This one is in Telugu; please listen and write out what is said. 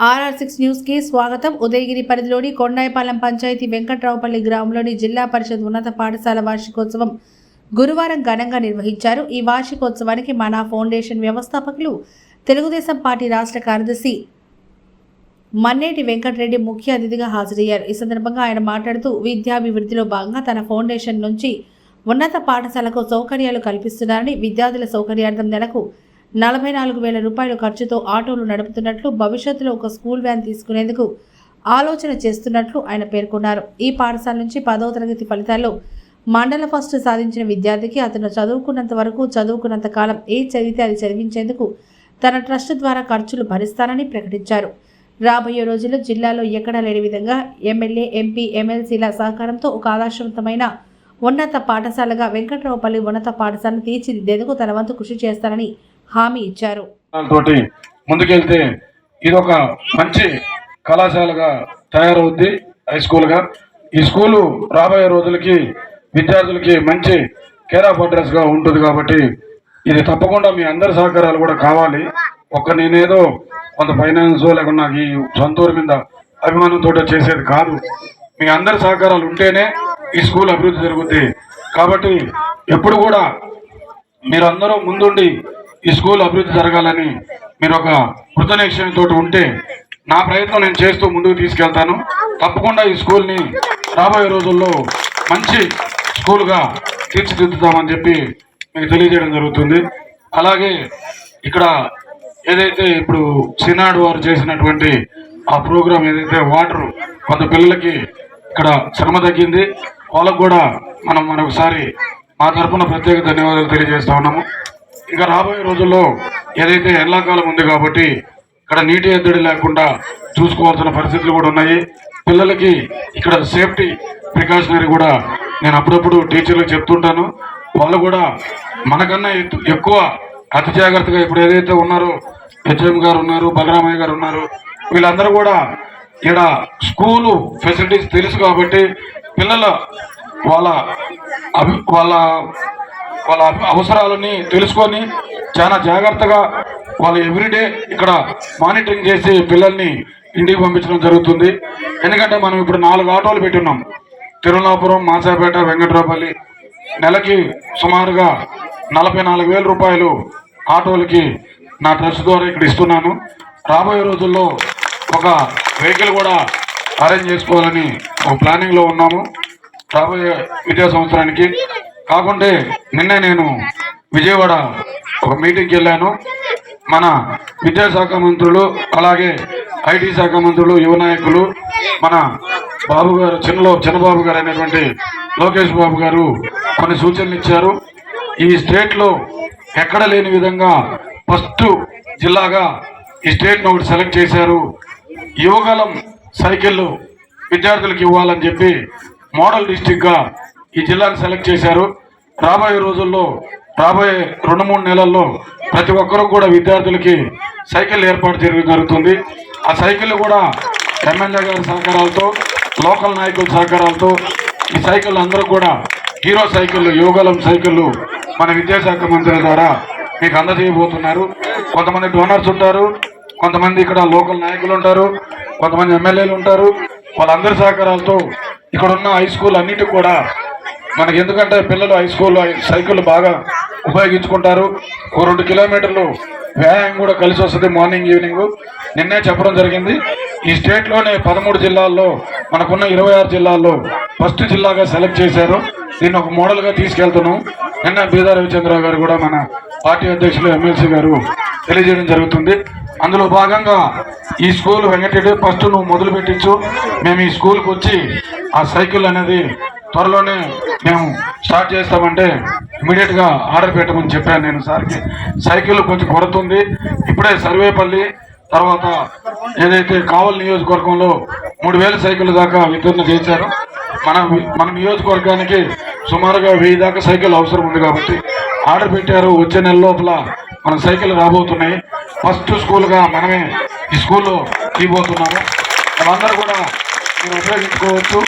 ఆర్ఆర్ సిక్స్ న్యూస్కి స్వాగతం. ఉదయగిరి పరిధిలోని కొండాయిపాలెం పంచాయతీ వెంకట్రావుపల్లి గ్రామంలోని జిల్లా పరిషత్ ఉన్నత పాఠశాల వార్షికోత్సవం గురువారం ఘనంగా నిర్వహించారు. ఈ వార్షికోత్సవానికి మన ఫౌండేషన్ వ్యవస్థాపకులు తెలుగుదేశం పార్టీ రాష్ట్ర కార్యదర్శి మన్నేటి వెంకటరెడ్డి ముఖ్య అతిథిగా హాజరయ్యారు. ఈ సందర్భంగా ఆయన మాట్లాడుతూ విద్యాభివృద్ధిలో భాగంగా తన ఫౌండేషన్ నుంచి ఉన్నత పాఠశాలకు సౌకర్యాలు కల్పిస్తున్నారని విద్యార్థుల సౌకర్యార్థం నెలకు నలభై నాలుగు వేల రూపాయల ఖర్చుతో ఆటోలు నడుపుతున్నట్లు భవిష్యత్తులో ఒక స్కూల్ వ్యాన్ తీసుకునేందుకు ఆలోచన చేస్తున్నట్లు ఆయన పేర్కొన్నారు. ఈ పాఠశాల నుంచి పదవ తరగతి ఫలితాల్లో మండల ఫస్ట్ సాధించిన విద్యార్థికి అతను చదువుకున్నంత వరకు చదువుకున్నంత కాలం ఏ చదివితే అది చదివించేందుకు తన ట్రస్ట్ ద్వారా ఖర్చులు భరిస్తానని ప్రకటించారు. రాబోయే రోజుల్లో జిల్లాలో ఎక్కడా లేని విధంగా ఎమ్మెల్యే ఎంపీ ఎమ్మెల్సీల సహకారంతో ఒక ఆదర్శవంతమైన ఉన్నత పాఠశాలగా వెంకట్రావుపల్లి ఉన్నత పాఠశాలను తీర్చిదిద్దేందుకు తన వంతు కృషి చేస్తానని హామీ ఇచ్చారు. తోటి ముందుకెళ్తే ఇది ఒక మంచి కళాశాలగా తయారవుద్ది హై స్కూల్గా. ఈ స్కూలు రాబోయే రోజులకి విద్యార్థులకి మంచి కేర్ ఆఫ్ అడ్రస్గా ఉంటుంది కాబట్టి ఇది తప్పకుండా మీ అందరి సహకారాలు కూడా కావాలి. ఒక్క నేనేదో కొంత ఫైనాన్స్ లేకుండా నాకు ఈ సొంతూరు మీద అభిమానంతో చేసేది కాదు. మీ అందరి సహకారాలు ఉంటేనే ఈ స్కూల్ అభివృద్ధి జరుగుద్ది. కాబట్టి ఎప్పుడు కూడా మీరందరూ ముందుండి ఈ స్కూల్ అభివృద్ధి జరగాలని మీరు ఒక కృతనిక్షణతో ఉంటే నా ప్రయత్నం నేను చేస్తూ ముందుకు తీసుకెళ్తాను. తప్పకుండా ఈ స్కూల్ని రాబోయే రోజుల్లో మంచి స్కూల్గా తీర్చిదిద్దుతామని చెప్పి మీకు తెలియజేయడం జరుగుతుంది. అలాగే ఇక్కడ ఏదైతే ఇప్పుడు సినాడ్ వారు చేసినటువంటి ఆ ప్రోగ్రాం ఏదైతే వాటర్ కొంత పిల్లలకి ఇక్కడ శ్రమ తగ్గింది వాళ్ళకు కూడా మనం మరొకసారి మా తరఫున ప్రత్యేక ధన్యవాదాలు తెలియజేస్తా ఉన్నాము. ఇంకా రాబోయే రోజుల్లో ఏదైతే ఎండాకాలం ఉంది కాబట్టి ఇక్కడ నీటి ఎద్దడి లేకుండా చూసుకోవాల్సిన పరిస్థితులు కూడా ఉన్నాయి. పిల్లలకి ఇక్కడ సేఫ్టీ ప్రికాషనరీ కూడా నేను అప్పుడప్పుడు టీచర్లకు చెప్తుంటాను. వాళ్ళు కూడా మనకన్నా ఎక్కువ అతి జాగ్రత్తగా ఇప్పుడు ఏదైతే ఉన్నారో హెచ్ఎం గారు ఉన్నారు బలరామయ్య గారు ఉన్నారు వీళ్ళందరూ కూడా ఇక్కడ స్కూలు ఫెసిలిటీస్ తెలుసు కాబట్టి పిల్లల వాళ్ళ అభి వాళ్ళ వాళ్ళ అవసరాలని తెలుసుకొని చాలా జాగ్రత్తగా వాళ్ళు ఎవ్రీడే ఇక్కడ మానిటరింగ్ చేసి పిల్లల్ని ఇంటికి పంపించడం జరుగుతుంది. ఎందుకంటే మనం ఇప్పుడు నాలుగు ఆటోలు పెట్టున్నాం. తిరుమలాపురం మాసాపేట వెంకట్రాపల్లి నెలకి సుమారుగా నలభై నాలుగు వేల రూపాయలు ఆటోలకి నా ట్రస్ట్ ద్వారా ఇక్కడ ఇస్తున్నాను. రాబోయే రోజుల్లో ఒక వెహికల్ కూడా అరేంజ్ చేసుకోవాలని ఒక ప్లానింగ్లో ఉన్నాము. రాబోయే విద్యా సంవత్సరానికి కాకుంటే నిన్నే నేను విజయవాడ ఒక మీటింగ్కి వెళ్ళాను. మన విద్యాశాఖ మంత్రులు అలాగే ఐటీ శాఖ మంత్రులు యువ నాయకులు మన బాబు గారు చిన్నలో చిన్నబాబు గారు అనేటువంటి లోకేష్ బాబు గారు కొన్ని సూచనలు ఇచ్చారు. ఈ స్టేట్లో ఎక్కడ లేని విధంగా ఫస్ట్ జిల్లాగా ఈ స్టేట్ను ఒకటి సెలెక్ట్ చేశారు. యువగలం సైకిళ్ళు విద్యార్థులకు ఇవ్వాలని చెప్పి మోడల్ డిస్టిక్గా ఈ జిల్లాను సెలెక్ట్ చేశారు. రాబోయే రోజుల్లో రాబోయే రెండు మూడు నెలల్లో ప్రతి ఒక్కరూ కూడా విద్యార్థులకి సైకిల్ ఏర్పాటు చేయడం జరుగుతుంది. ఆ సైకిల్ కూడా ఎమ్మెల్యే గారి సహకారాలతో లోకల్ నాయకుల సహకారాలతో ఈ సైకిల్ అందరూ కూడా హీరో సైకిళ్ళు యోగాలం సైకిళ్ళు మన విద్యాశాఖ మంత్రి ద్వారా మీకు అందజేయబోతున్నారు. కొంతమంది డోనర్స్ ఉంటారు కొంతమంది ఇక్కడ లోకల్ నాయకులు ఉంటారు కొంతమంది ఎమ్మెల్యేలు ఉంటారు. వాళ్ళందరి సహకారాలతో ఇక్కడ ఉన్న హై స్కూల్ అన్నిటి కూడా మనకి ఎందుకంటే పిల్లలు హై స్కూల్ సైకిల్ బాగా ఉపయోగించుకుంటారు. రెండు కిలోమీటర్లు వ్యాయామం కూడా కలిసి వస్తుంది మార్నింగ్ ఈవినింగ్ నిన్నే చెప్పడం జరిగింది. ఈ స్టేట్లోనే పదమూడు జిల్లాల్లో మనకున్న ఇరవై ఆరు జిల్లాల్లో ఫస్ట్ జిల్లాగా సెలెక్ట్ చేశారు. దీన్ని ఒక మోడల్గా తీసుకెళ్తున్నాం. నిన్న బీదా రవిచంద్రరావు గారు కూడా మన పార్టీ అధ్యక్షులు ఎమ్మెల్సీ గారు తెలియజేయడం జరుగుతుంది. అందులో భాగంగా ఈ స్కూల్ వెంకటరెడ్డి ఫస్ట్ నువ్వు మొదలు పెట్టించు మేము ఈ స్కూల్కి వచ్చి ఆ సైకిల్ అనేది త్వరలోనే మేము స్టార్ట్ చేస్తామంటే ఇమీడియట్గా ఆర్డర్ పెట్టమని చెప్పాను నేను సార్కి. సైకిల్ కొంచెం కొరత ఉంది ఇప్పుడే సర్వేపల్లి తర్వాత ఏదైతే కావల్ నియోజకవర్గంలో మూడు వేల సైకిల్ దాకా వితరణ చేశారు. మన మన నియోజకవర్గానికి సుమారుగా వెయ్యి దాకా సైకిల్ అవసరం ఉంది కాబట్టి ఆర్డర్ పెట్టారు. వచ్చే నెల లోపల మన సైకిల్ రాబోతున్నాయి. ఫస్ట్ స్కూల్గా మనమే ఈ స్కూల్లో తీయబోతున్నాము వాళ్ళందరూ కూడా మీరు ఉపయోగించుకోవచ్చు.